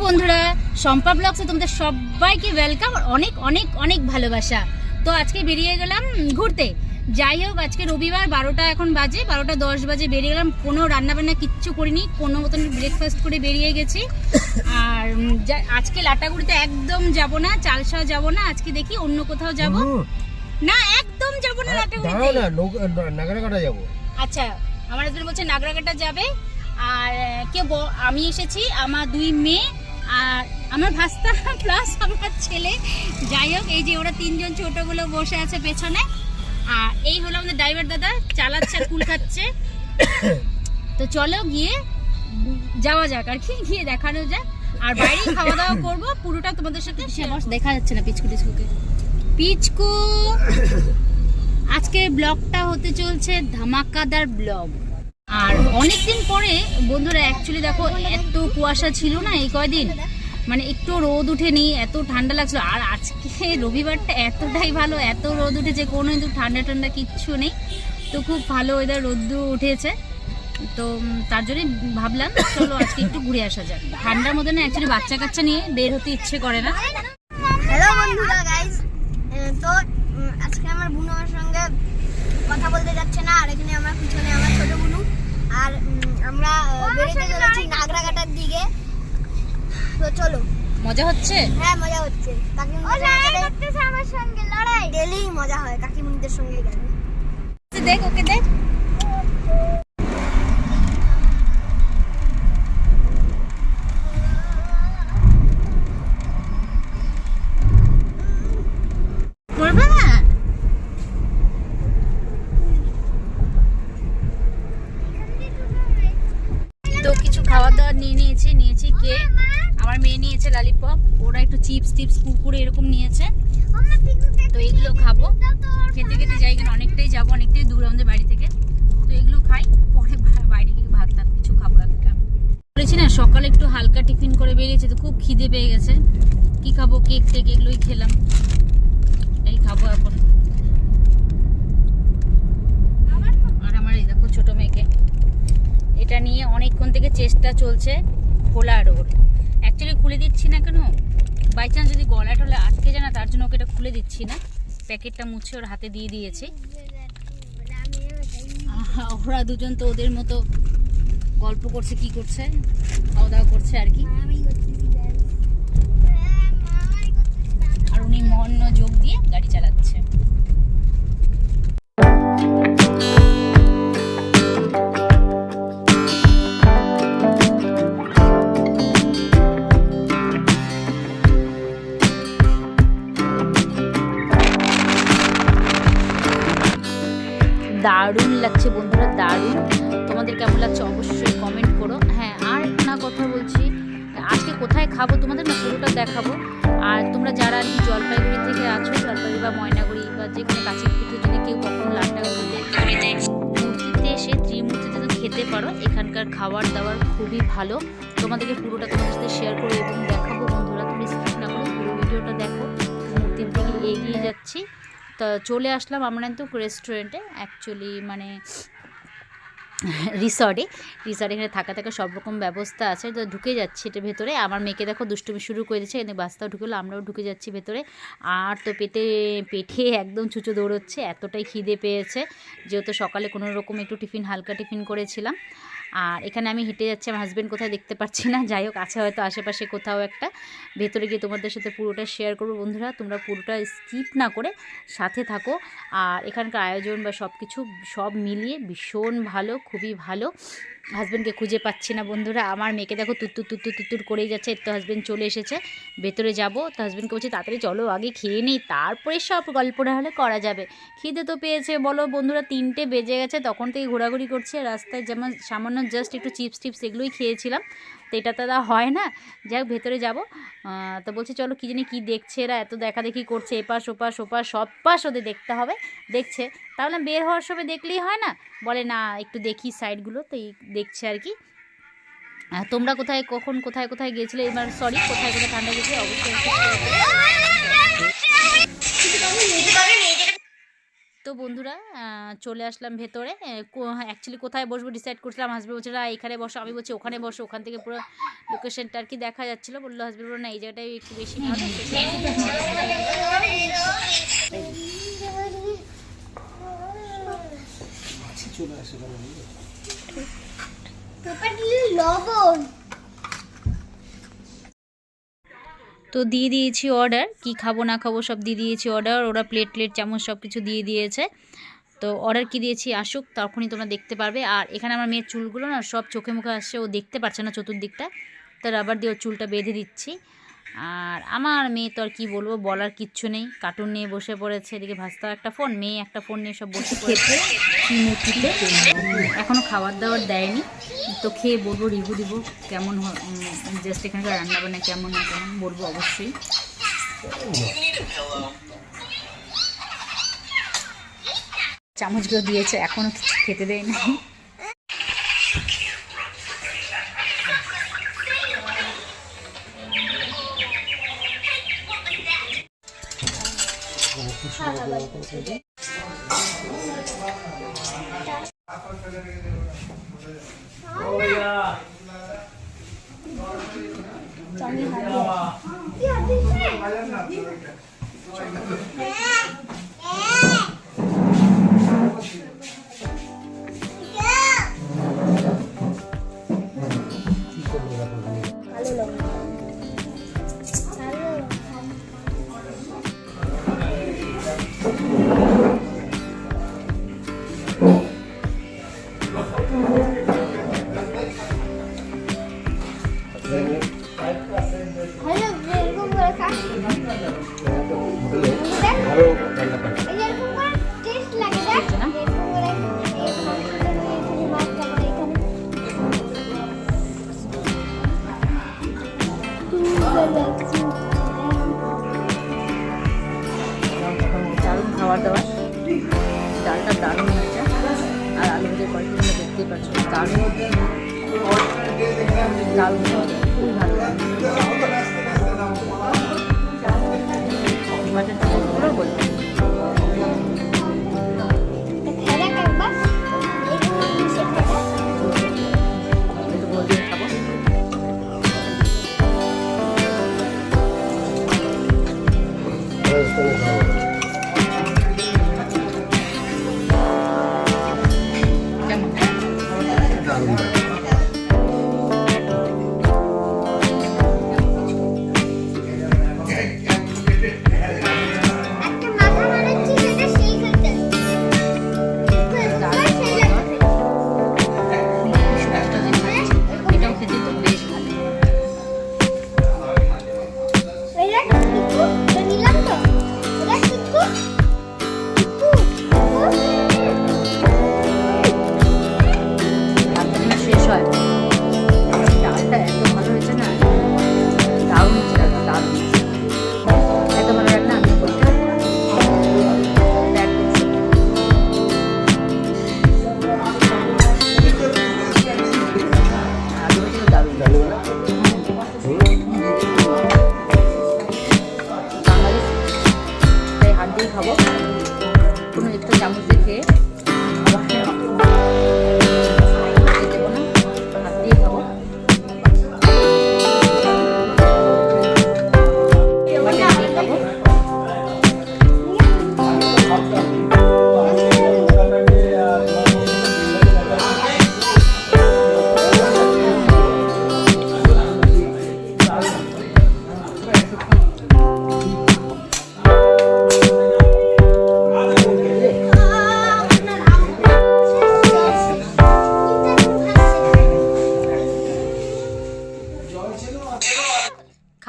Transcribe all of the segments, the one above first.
বন্ধুরা শম্পা ব্লগসে তোমাদের সবাইকে ওয়েলকাম অনেক অনেক অনেক ভালোবাসা। তো আজকে বেরিয়ে গেলাম ঘুরতে। যাই হোক আজকে রবিবার বারোটা এখন বাজে বারোটা দশ বাজে বেরিয়ে গেলাম। কোনো রান্নাবান্না কিচ্ছু করিনি কোনো মতন ব্রেকফাস্ট করে বেরিয়ে গেছি। আর আজকে লাটাগুড়িতে একদম যাব না চালসাও যাব না আজকে দেখি অন্য কোথাও যাব। না একদম যাব না লাটাগুড়িতে। না নৌকা- যাব। আচ্ছা আমার হাজবেন্ড বলছে নাগরাকাটা যাবে। আর কে আমি এসেছি আমার দুই মেয়ে আর আমার ভাস্তা প্লাস আমার ছেলে। যাই হোক, এই যে ওরা তিনজন ছোটগুলো বসে আছে পেছনে। আর এই হলো আমাদের ড্রাইভার দাদা, চালাচ্ছে কুল খাচ্ছে। তো চলো গিয়ে যাওয়া যাক, আর কি গিয়ে দেখানো যাক। আর বাইরে খাওয়া দাওয়া করব, পুরোটা তোমাদের সাথে আমার দেখা যাচ্ছে না পিচকু টিচকুকে। পিচকু! আজকে ব্লগটা হতে চলছে ধামাকাদার ব্লগ আর অনেকদিন পরে, বন্ধুরা অ্যাকচুয়ালি দেখো, এত কুয়াশা ছিল না এই কয়দিন? মানে একটু রোদ উঠেনি, এত ঠান্ডা লাগছিল। আর আজকে রবিবারটা এতটাই ভালো, এত রোদ উঠেছে, কোনো কিন্তু ঠান্ডা ঠান্ডা কিচ্ছু নেই। তো খুব ভালো ওয়েদার রোদ্দু উঠেছে। তো তার জন্যই ভাবলাম, চলো আজকে একটু ঘুরে আসা যাক। ঠান্ডার মধ্যে না অ্যাকচুয়ালি বাচ্চা কাচ্চা নিয়ে বের হতে ইচ্ছে করে না হ্যালো বন্ধুরা গাইস তো উম, আজকে আমার বুনু আমার সঙ্গে কথা বলতে যাচ্ছে না আর এখানে আমার পিছনে আমার ছোট বুনু আর উম, আমরা আহ, বেরোতে চলেছি নাগরাকাটার দিকে তো চলো। মজা হচ্ছে? হ্যাঁ মজা হচ্ছে। কাকিমুনি আমার সঙ্গে লড়াই। ডেলি মজা হয় কাকিমুনিদের সঙ্গে গেলে। দেখ ওকে দেখ করবে না তো কিছু খাওয়া দাওয়া নিয়ে নিয়েছি নিয়েছি কেক আমার মেয়ে নিয়েছে লালিপপ ওরা একটু চিপস টিপস কুকুরে এরকম নিয়েছে। তো এগুলো খাব। খেতে খেতে যাই কেন অনেকটাই যাব, অনেকটাই দূর আমাদের বাড়ি থেকে। তো এগুলো খাই, পরে বাইরে গিয়ে ভাত টাত কিছু খাব একটা। বলেছি না, সকালে একটু হালকা টিফিন করে বেরিয়েছে, তো খুব খিদে পেয়ে গেছে। কি খাব, কেক টেক এগুলোই খেলাম। এই খাব এখন। আর আমার এই দেখো ছোট মেয়েকে। এটা নিয়ে অনেকক্ষণ থেকে চেষ্টা চলছে খোলার ওর অ্যাকচুয়ালি খুলে দিচ্ছি না কেন? বাই চান্স যদি গলা টলে আটকে যায় না তার জন্য ওকে এটা খুলে দিচ্ছি না। প্যাকেটটা মুছে ওর হাতে দিয়ে দিয়েছে। ওরা দুজন তো ওদের মতো গল্প করছে কি করছে খাওয়া দাওয়া করছে আর কি। আর উনি মন্য যোগ তোমাদের কেমন লাগছে অবশ্যই কমেন্ট করো। হ্যাঁ আর না কথা বলছি, আজকে কোথায় খাব তোমাদের না পুরোটা দেখাবো। আর তোমরা যারা আর কি জলপাইগুড়ি থেকে আছো, জলপাইগুড়ি বা ময়নাগুড়ি বা যেখানে কাছের পিঠে যদি কেউ কখনো লাটাগুড়িতে মূর্তিতে এসে ত্রিমূর্তিতে তো খেতে পারো। এখানকার খাবার দাবার খুবই ভালো। তোমাদেরকে পুরোটা তোমাদের সাথে শেয়ার করো এবং দেখাবো। বন্ধুরা, তুমি স্কিপ না করে পুরো ভিডিওটা দেখো। মূর্তির দিকে এগিয়ে যাচ্ছি। তা চলে আসলাম আমরা কিন্তু রেস্টুরেন্টে অ্যাকচুয়ালি মানে রিসর্টে। রিসর্টে এখানে থাকা থাকা সব রকম ব্যবস্থা আছে, তো ঢুকে যাচ্ছি এটা ভেতরে। আমার মেয়েকে দেখো দুষ্টুমি শুরু করে দিচ্ছে এখানে বাস্তাও ঢুকলো, আমরাও ঢুকে যাচ্ছি ভেতরে। আর তো পেটে পেটে একদম চুচো দৌড়চ্ছে, এতটাই খিদে পেয়েছে, যেহেতু সকালে কোনো রকম একটু টিফিন, হালকা টিফিন করেছিলাম। আর এখানে আমি হেঁটে যাচ্ছি, আমার হাজব্যান্ড কোথায় দেখতে পাচ্ছি না। যাই হোক, আছে হয়তো আশেপাশে কোথাও একটা। ভেতরে গিয়ে তোমাদের সাথে পুরোটা শেয়ার করব বন্ধুরা। তোমরা পুরোটা স্কিপ না করে সাথে থাকো। আর এখানকার আয়োজন বা সব কিছু সব মিলিয়ে ভীষণ ভালো, খুবই ভালো। হাজব্যান্ডকে খুঁজে পাচ্ছি না, বন্ধুরা। আমার মেয়েকে দেখো তুত্তুর তুত্তুর তুত্তুর করেই যাচ্ছে তো হাজব্যান্ড চলে এসেছে। ভেতরে যাব, তো হাজব্যান্ডকে বলছি, তাড়াতাড়ি চলো, আগে খেয়ে নিই, তারপরে সব গল্প না হলে করা যাবে। খিদে তো পেয়েছে, বলো বন্ধুরা, তিনটে বেজে গেছে, তখন থেকে ঘোরাঘুরি করছে রাস্তায় যেমন সামান্য জাস্ট একটু চিপস টিপস এগুলোই খেয়েছিলাম। তো এটা তো হয় না। যাই ভেতরে যাব। তো বলছি, চলো, কী জানি কী দেখছে এরা, এত দেখা দেখি করছে, এপাশ, ওপাশ ওপাশ, সব পাশ ওদের দেখতে হবে, দেখছে। তাহলে বের হওয়ার সময় দেখলেই হয় না? বলে, না, একটু দেখি সাইডগুলো, তো এই দেখছে আর কি। তোমরা কোথায়, কখন, কোথায় কোথায় গিয়েছিলে? এবার সরি কোথায় কোথায় ঠান্ডা গেছে অবশ্যই। তো বন্ধুরা চলে আসলাম ভেতরে। অ্যাকচুয়ালি কোথায় বসবো ডিসাইড করছিলাম হাসবেন্ড বলছে না এখানে বসো। আমি বলছি ওখানে বসো। ওখান থেকে পুরো লোকেশনটা আর কি দেখা যাচ্ছিল। বলল হাসবেন্ড বলল না এই জায়গাটাই একটু বেশি ভালো। লবণ তো দিয়ে দিয়েছি অর্ডার কি খাব, না খাব সব দিয়ে দিয়েছি অর্ডার ওরা প্লেট প্লেট চামচ সব কিছু দিয়ে দিয়েছে। তো অর্ডার কি দিয়েছি? আসুক, তখনই তোমরা দেখতে পারবে। আর এখানে আমার মেয়ের চুলগুলো না সব চোখে মুখে আসছে, ও দেখতে পারছে না চতুর্দিকটা। তো রাবার দিয়ে ওর চুলটা বেঁধে দিচ্ছি। আর আমার মেয়ে তো আর কী বলব বলার কিচ্ছু নেই। কার্টুন নিয়ে বসে পড়েছে এদিকে ভাস্তা একটা ফোন মেয়ে একটা ফোন নিয়ে সব বসে পড়েছে। এখনও খাবার দাবার দেয়নি। তো খেয়ে বলব রিভিউ দিব কেমন জাস্ট এখানকার রান্নাবান্না কেমন না কেমন বলব অবশ্যই। চামচগুলো দিয়েছে এখনও কিছু খেতে দেয়নি। ভালো খাবার দাবার ডালটা দারুণ হয়েছে। আর আলু ভেজে কোয়ালিটি তোমরা দেখতেই পাচ্ছ। দারুণ। খাবার দাবার, ভালো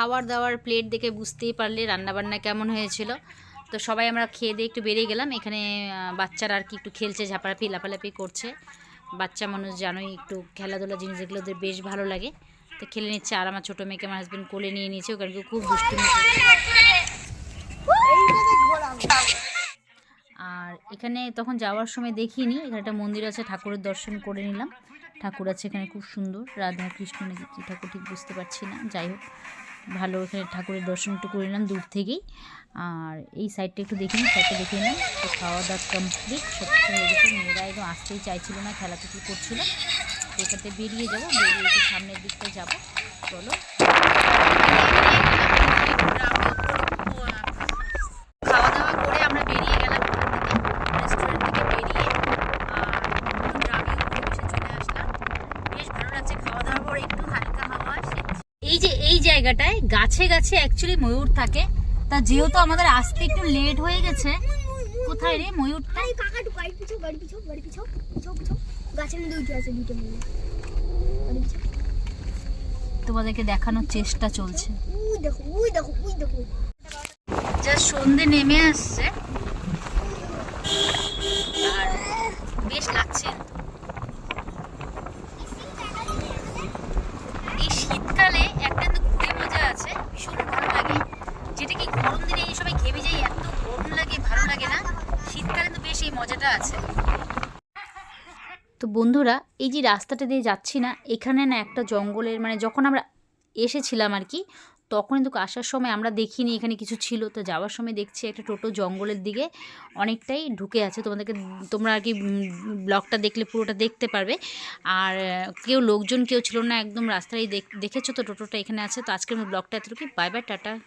খাবার দাওয়ার প্লেট দেখে বুঝতেই পারলে রান্নাবান্না কেমন হয়েছিল। তো সবাই আমরা খেয়ে দিয়ে একটু বেরিয়ে গেলাম। এখানে বাচ্চারা আর কি একটু খেলছে ঝাপালাপি লাফালাপি করছে। বাচ্চা মানুষ জানোই একটু খেলাধুলা জিনিস যেগুলো ওদের বেশ ভালো লাগে। তো খেলে নিচ্ছে। আর আমার ছোটো মেয়েকে আমার হাজব্যান্ড কোলে নিয়ে নিয়েছে। ওখানে খুব দুষ্টুমি। আর এখানে তখন যাওয়ার সময় দেখিনি। এখানে একটা মন্দির আছে, ঠাকুরের দর্শন করে নিলাম। ঠাকুর আছে এখানে, খুব সুন্দর। রাধা কৃষ্ণ নাকি ঠাকুর ঠিক বুঝতে পারছি না। যাই হোক। ভালো এখানে ঠাকুরের দর্শন একটু করে নিলাম দূর থেকেই। আর এই সাইডটা একটু দেখে নিই সাইডটা দেখে নিলাম, তো খাওয়া দাওয়া কমপ্লিট সব কিছু হয়ে গেছে। মেয়েরা একদম আসতেই চাইছিল না, খেলাধুলি করছিল। এখান বেরিয়ে যাব, বেরিয়ে একটু সামনের দিকটা যাব। চলো খাওয়া দাওয়া করে আমরা বেরিয়ে গেলাম রেস্টুরেন্ট থেকে বেরিয়ে আর একটু গ্রামে পরিবেশে চলে আসলাম বেশ ভালো লাগছে খাওয়া দাওয়ার পর একটু হালকা হাওয়া আসছে এই যে এই জায়গাটায় গাছে গাছে অ্যাকচুয়ালি ময়ূর থাকে। তা যেহেতু আমাদের আসতে একটু লেট হয়ে গেছে কোথায় রে ময়ূরটা? তোমাদেরকে দেখানোর চেষ্টা চলছে। উই দেখো দেখো দেখো। জাস্ট সন্ধে নেমে আসছে। বন্ধুরা এই যে রাস্তাটা দিয়ে যাচ্ছি না, এখানে না একটা জঙ্গলের মানে যখন আমরা এসেছিলাম আর কি, তখন কিন্তু আসার সময় আমরা দেখিনি এখানে কিছু ছিল। তো যাওয়ার সময় দেখছি একটা টোটো জঙ্গলের দিকে অনেকটাই ঢুকে আছে। তোমাদেরকে, তোমরা আর কি ব্লগটা দেখলে পুরোটা দেখতে পারবে। আর কেউ লোকজন কেউ ছিল না, একদম রাস্তায় দেখ- দেখেছ তো টোটোটা এখানে আছে। তো আজকের ব্লগটা এতটুকু বাই বাই, টাটা।